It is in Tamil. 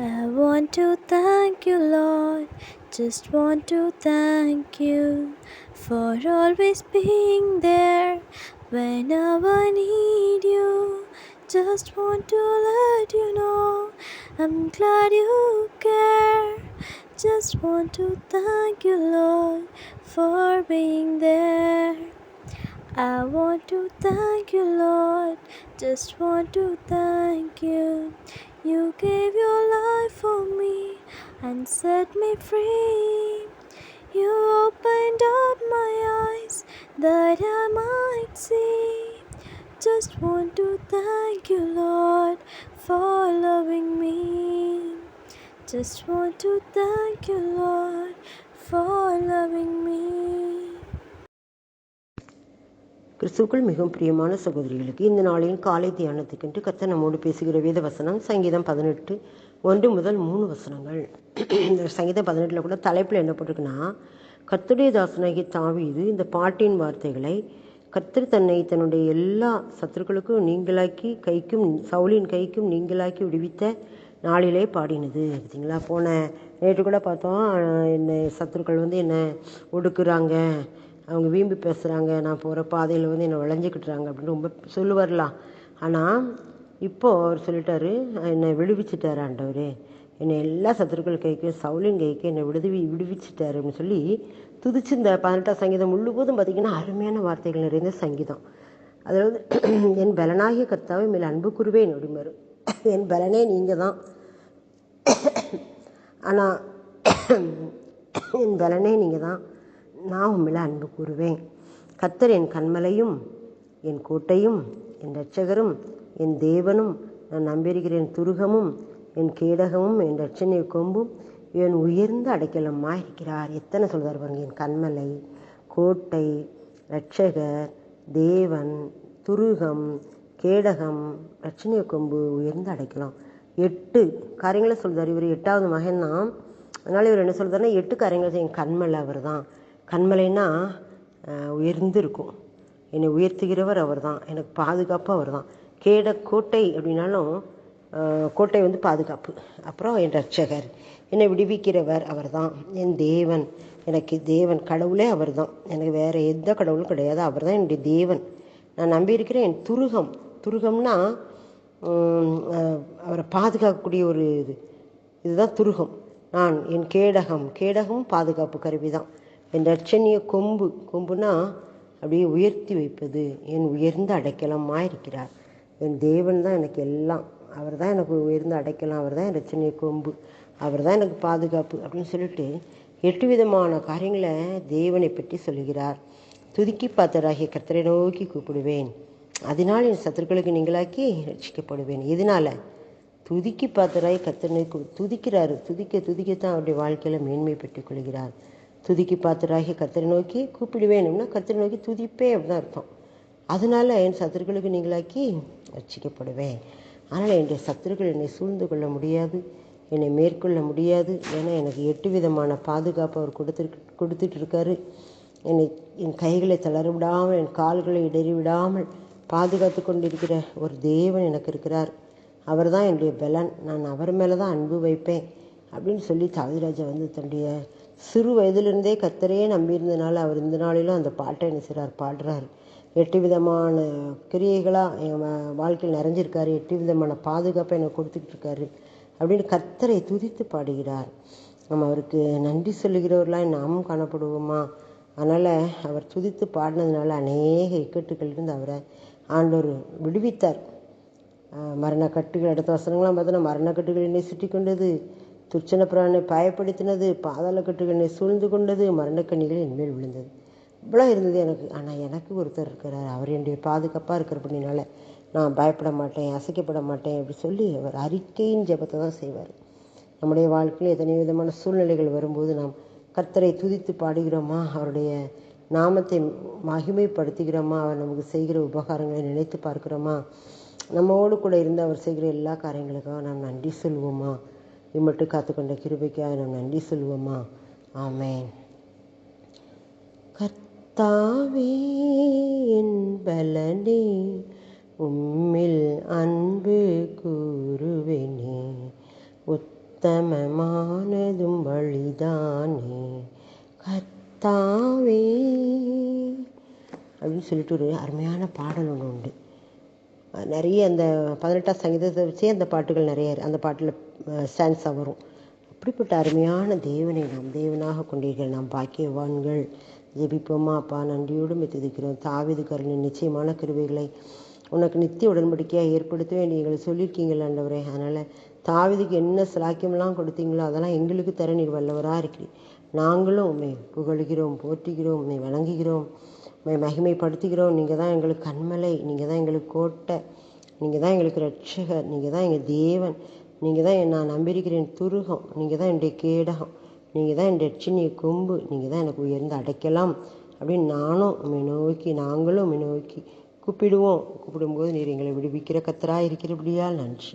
I want to thank you, Lord. Just want to thank you for always being there whenever I need you. Just want to let you know I'm glad you care. Just want to thank you, Lord, for being there. I want to thank you, Lord. Just want to thank you. You gave your life for me and set me free. You opened up my eyes that I might see. Just want to thank you, Lord, for loving me. Just want to thank you, Lord, for loving me. கிறிஸ்துக்குள் மிகவும் பிரியமான சகோதரிகளுக்கு இந்த நாளின் காலை தியானத்துக்கென்று கத்த நம்மோடு பேசுகிற வேத வசனம் சங்கீதம் பதினெட்டு ஒன்று முதல் மூணு வசனங்கள். இந்த சங்கீதம் பதினெட்டில் கூட தலைப்பில் என்ன போட்டிருக்குன்னா கத்துடைய தாசனாகி தாவீது இந்த பாட்டின் வார்த்தைகளை கர்த்தர் தன்னை தன்னுடைய எல்லா சத்துருக்களுக்கும் நீங்களாக்கி கைக்கும் சவுலின் கைக்கும் நீங்களாக்கி விடுவித்த நாளிலே பாடினது. பார்த்தீங்களா? போன நேற்று கூட பார்த்தோம் என்னை சத்துருக்கள் வந்து என்னை ஒடுக்குறாங்க. அவங்க வீம்பு பேசுகிறாங்க நான் போகிற பாதையில் வந்து என்னை விளைஞ்சிக்கிட்டுறாங்க அப்படின்னு ரொம்ப சொல்லுவார்லாம் ஆனால் இப்போது அவர் சொல்லிட்டாரு என்னை விடுவிச்சிட்டார் ஆண்டவர். என்னை எல்லா சத்துருக்கள் கைக்கும் சவுளின் கைக்கு என்னை விடுவி விடுவிச்சிட்டார் அப்படின்னு சொல்லி துதிச்சு இந்த பதினெட்டாம் சங்கீதம் முழுவதும் பார்த்திங்கன்னா அருமையான வார்த்தைகள் நிறைந்த சங்கீதம். அதாவது என் பலனாகிய கர்த்தாவை மேல் அன்பு கூறுவேன் அப்படிமாரு என் பலனே நீங்கள் தான் ஆனால் என் பலனே நீங்கள் தான் நான் உண்மையில் அன்பு கூறுவேன். கத்தர் என் கண்மலையும் என் கோட்டையும் என் இரட்சகரும் என் தேவனும் நான் நம்பியிருக்கிறேன் துருகமும் என் கேடகமும் என் ரட்சனை கொம்பும் என் உயர்ந்த அடைக்கலமாக இருக்கிறார். எத்தனை சொல்கிறார் பாருங்க என் கண்மலை கோட்டை இரட்சகர் தேவன் துருகம் கேடகம் ரட்சணை கொம்பு உயர்ந்து அடைக்கலாம். எட்டு காரியங்களை சொல்கிறார் இவர். எட்டாவது மகன் தான் அதனால் இவர் என்ன சொல்கிறாருன்னா எட்டு காரியங்கள் என் கண்மலை அவர் தான் கண்மலைன்னா உயர்ந்து இருக்கும். என்னை உயர்த்துகிறவர் அவர் தான் எனக்கு பாதுகாப்பு அவர் தான் கேட கோட்டை அப்படின்னாலும் கோட்டை வந்து பாதுகாப்பு. அப்புறம் என் ரட்சகர். என்னை விடுவிக்கிறவர் அவர் தான் என் தேவன். எனக்கு தேவன் கடவுளே அவர் தான் எனக்கு வேறு எந்த கடவுளும் கிடையாது. அவர் தான் என்னுடைய தேவன். நான் நம்பியிருக்கிறேன் என் துருகம். துருகம்னா அவரை பாதுகாக்கக்கூடிய ஒரு இது. இதுதான் துருகம். நான் என் கேடகம். கேடகம் பாதுகாப்பு கருவி தான் என் ரட்சணிய கொம்பு கொம்புனா அப்படியே உயர்த்தி வைப்பது. என் உயர்ந்த அடைக்கலமாக இருக்கிறார். என் தேவன் தான் எனக்கு எல்லாம். அவர் தான் எனக்கு உயர்ந்த அடைக்கலாம். அவர் தான் என் ரட்சணிய கொம்பு. அவர் தான் எனக்கு பாதுகாப்பு அப்படின்னு சொல்லிட்டு எட்டு விதமான காரியங்களை தேவனை பற்றி சொல்கிறார் துதுக்கி பார்த்தராகிய கர்த்தரை நோக்கி கூப்பிடுவேன். அதனால் என் சத்துருக்களுக்கு நீங்களாக்கி ரட்சிக்கப்படுவேன். எதனால்? துதிக்கி பார்த்தராய் கத்தனை துதிக்கிறாரு. துதிக்க துதிக்கத்தான் அவருடைய வாழ்க்கையில் மேன்மை பெற்றுக் கொள்கிறார். துதிக்கு பாத்திராகி கத்திரி நோக்கி கூப்பிடுவேணும்னா கத்திரி நோக்கி துதிப்பே அப்படின்னு அர்த்தம். அதனால என் சத்துருக்களுக்கு நீங்களாக்கி ரட்சிக்கப்படுவேன். ஆனால் என்னுடைய சத்துருக்கள் என்னை சூழ்ந்து கொள்ள முடியாது என்னை மேற்கொள்ள முடியாது. ஏன்னா எனக்கு எட்டு விதமான பாதுகாப்பு அவர் கொடுத்துருக்கு கொடுத்துட்டு இருக்காரு என்னை என் கைகளை தளர விடாமல் என் கால்களை இடறி விடாமல் பாதுகாத்து கொண்டிருக்கிற ஒரு தேவன் எனக்கு இருக்கிறார். அவர் தான் என்னுடைய பலன். நான் அவர் மேலே தான் அன்பு வைப்பேன் அப்படின்னு சொல்லி தாதிராஜா வந்து தன்னுடைய சிறு வயதிலிருந்தே கத்தரையே நம்பியிருந்தனால அவர் இந்த நாளிலும் அந்த பாட்டை என்ன செய்கிறார் பாடுறார். எட்டு விதமான கிரியைகளாக என் வாழ்க்கையில் நிறைஞ்சிருக்காரு. எட்டு விதமான பாதுகாப்பை எனக்கு கொடுத்துக்கிட்டு இருக்காரு அப்படின்னு கத்தரை துதித்து பாடுகிறார். நம்ம அவருக்கு நன்றி சொல்லுகிறவர்களாக நாமும் காணப்படுவோமா? அதனால் அவர் துதித்து பாடினதுனால அநேக இக்கட்டுகளிலிருந்து அவரை ஆண்டவர் விடுவித்தார். மரணக்கட்டுகள் அடுத்த வசனங்களாம் பார்த்தோன்னா மரணக்கட்டுகள் என்னை சுட்டி கொண்டது. துர்ச்சன பிராணனை பயப்படுத்தினது பாதாளக்கட்டுகளை சூழ்ந்து கொண்டது மரணக்கண்ணிகள் என்மேல் விழுந்தது. இவ்வளோ இருந்தது எனக்கு. ஆனால் எனக்கு ஒருத்தர் இருக்கிறார். அவர் என்னுடைய பாதுகாப்பாக இருக்கிற பண்ணினால நான் பயப்பட மாட்டேன் அசைக்கப்பட மாட்டேன் அப்படி சொல்லி அவர் அறிக்கையின் ஜபத்தை தான் செய்வார். நம்முடைய வாழ்க்கையில் எத்தனை விதமான சூழ்நிலைகள் வரும்போது நாம் கர்த்தரை துதித்து பாடுகிறோமா? அவருடைய நாமத்தை மகிமைப்படுத்துகிறோமா? அவர் நமக்கு செய்கிற உபகாரங்களை நினைத்து பார்க்குறோமா? நம்மோடு கூட இருந்து அவர் செய்கிற எல்லா காரியங்களுக்காக நாம் நன்றி சொல்வோமா? இம்மட்டு காத்துக்கொண்ட கிருபைக்காக நாம் நன்றி சொல்வோமா ஆமேன். கர்த்தாவே என் பலனே உம்மில் அன்பு கூறுவேனே உத்தமமானதும் வழிதானே. கர்த்தாவே அப்படின்னு சொல்லிட்டு ஒரு அருமையான பாடல் ஒன்று உண்டு. நிறைய அந்த பதினெட்டாம் சங்கீதத்தை வச்சே அந்த பாட்டுகள் நிறைய அந்த பாட்டில் ஸ்டான்ஸாக வரும். அப்படிப்பட்ட அருமையான தேவனை நாம் தேவனாக கொண்டீர்கள். நாம் பாக்கியவான்கள். ஜெபிப்போமா அப்பா நன்றியோடு மெத்திருக்கிறோம் தாவிது கருணின் நிச்சயமான கருவிகளை உனக்கு நித்திய உடன்படிக்கையாக ஏற்படுத்தவே நீங்கள் சொல்லியிருக்கீங்கள் ஆண்டவரே. அதனால் தாவிதுக்கு என்ன சிலாக்கியம்லாம் கொடுத்தீங்களோ அதெல்லாம் எங்களுக்கு தர நீர் வல்லவராக இருக்கிறீர். நாங்களும் உண்மை புகழுகிறோம் போற்றுகிறோம் உண்மை வணங்குகிறோம். மகிமைப்படுத்துகிறோம். நீங்கள் தான் எங்களுக்கு கண்மலை நீங்கள் தான் எங்களுக்கு கோட்டை நீங்கள் தான் எங்களுக்கு ரட்சகர் நீங்கள் தான் எங்கள் தேவன் நீங்கள் தான் என்னை நான் நம்பியிருக்கிறேன் துருகம் நீங்கள் தான் என்னுடைய கேடகம் நீங்கள் தான் என்னுடைய சின்னிய கொம்பு நீங்கள் தான் எனக்கு உயர்ந்து அடைக்கலாம் அப்படின்னு நானும் உண்மை நோக்கி நாங்களும் உண்மை நோக்கி கூப்பிடுவோம். கூப்பிடும்போது நீர் எங்களை விடுவிக்கிற கத்தராக இருக்கிறபடியால் நன்றி.